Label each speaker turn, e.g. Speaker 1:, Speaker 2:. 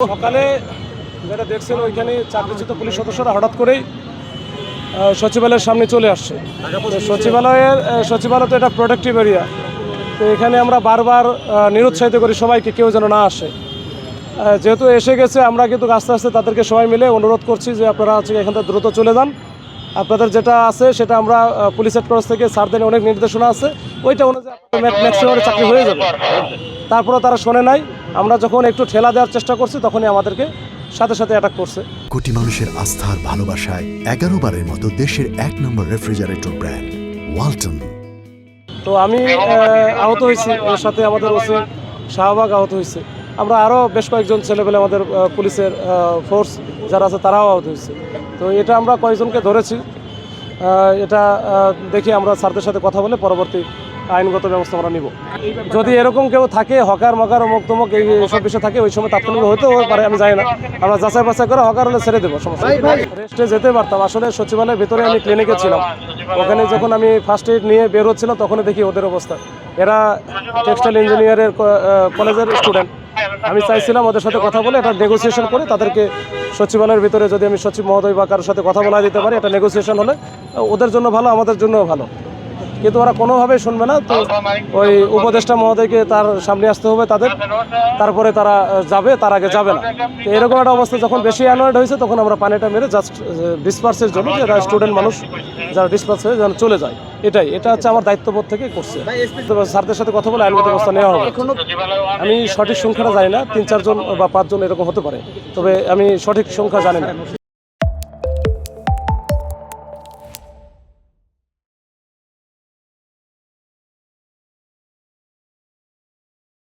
Speaker 1: সকালে যেটা দেখছেন, ওইখানে চাকরিচ্যুত পুলিশ সদস্যরা হঠাৎ করেই সচিবালয়ের সামনে চলে আসছে। সচিবালয়ের সচিবালয় তো এটা প্রোটেক্টিভ এরিয়া তো এখানে আমরা বারবার নিরুৎসাহিত করি সবাইকে, কেউ যেন না আসে। যেহেতু এসে গেছে, আমরা কিন্তু আস্তে আস্তে তাদেরকে সবাই মিলে অনুরোধ করছি যে আপনারা হচ্ছে এখান থেকে দ্রুত চলে যান। আপনাদের যেটা আছে, সেটা আমরা পুলিশ হেডকোয়ার্টার থেকে স্যারদের অনেক নির্দেশনা আছে। ওইটা অনুযায়ী ম্যাক্সিমাম চাকরি হয়ে যাবে। তারপরে তারা শোনে নাই। আমরা যখন একটু ঠেলা দেওয়ার চেষ্টা করছি তখনই আমাদেরকে সাথে সাথে অ্যাটাক করছে।
Speaker 2: কোটি মানুষের আস্থার ভালোবাসায় এগারো বারের মতো দেশের এক নম্বর রেফ্রিজারেটর ব্র্যান্ড ওয়ালটন
Speaker 1: তো আমি আহত হয়েছি। এর সাথে আমাদের ওসি শাহবাগ আহত হয়েছে। আমরা আরও বেশ কয়েকজন ছেলেপেলে আমাদের পুলিশের ফোর্স যারা আছে তারাও আহত হয়েছে। তো এটা আমরা কয়েকজনকে ধরেছি। এটা দেখি আমরা স্যারদের সাথে কথা বলে পরবর্তী আইনগত ব্যবস্থা আমরা নিব। যদি এরকম কেউ থাকে হকার মকার অমুক তমুক এই সব বিষয় থাকে ওই সময় তাৎক্ষণিক হতেও পারে আমি জানি না। আমরা যাচাই বাছাই করে হকার হলে ছেড়ে দেবো সমস্যা রেস্টে যেতে পারতাম। আসলে সচিবালয়ের ভিতরে আমি ক্লিনিকে ছিলাম। ওখানে যখন আমি ফার্স্ট এইড নিয়ে বের হচ্ছিলাম তখনই দেখি ওদের অবস্থা। এরা টেক্সটাইল ইঞ্জিনিয়ারের কলেজের স্টুডেন্ট আমি চাইছিলাম ওদের সাথে কথা বলে এটা নেগোসিয়েশন করে তাদেরকে সচিবালয়ের ভিতরে যদি আমি সচিব মহোদয় বা কারোর সাথে কথা বলা দিতে পারি এটা নেগোসিয়েশন হলে ওদের জন্য ভালো আমাদের জন্যও ভালো। কিন্তু ওরা কোনোভাবেই শুনবে না। তো ওই উপদেষ্টা মহোদয়কে তার সামনে আসতে হবে তাদের। তারপরে তারা যাবে, তার আগে যাবে না। তো এরকম একটা অবস্থা যখন বেশি অ্যানয়েড হয়েছে, তখন আমরা পানিটা মেরে জাস্ট ডিসপার্সের জন্য যারা স্টুডেন্ট মানুষ, যারা ডিসপার্স হয়ে যেন চলে যায়। এটাই, এটা হচ্ছে আমার দায়িত্ববোধ থেকে করছে। স্যারদের সাথে কথা বলে আইনগত ব্যবস্থা নেওয়া হবে। আমি সঠিক সংখ্যাটা জানি না, তিন চারজন বা পাঁচজন এরকম হতে পারে। তবে আমি সঠিক সংখ্যা জানি না।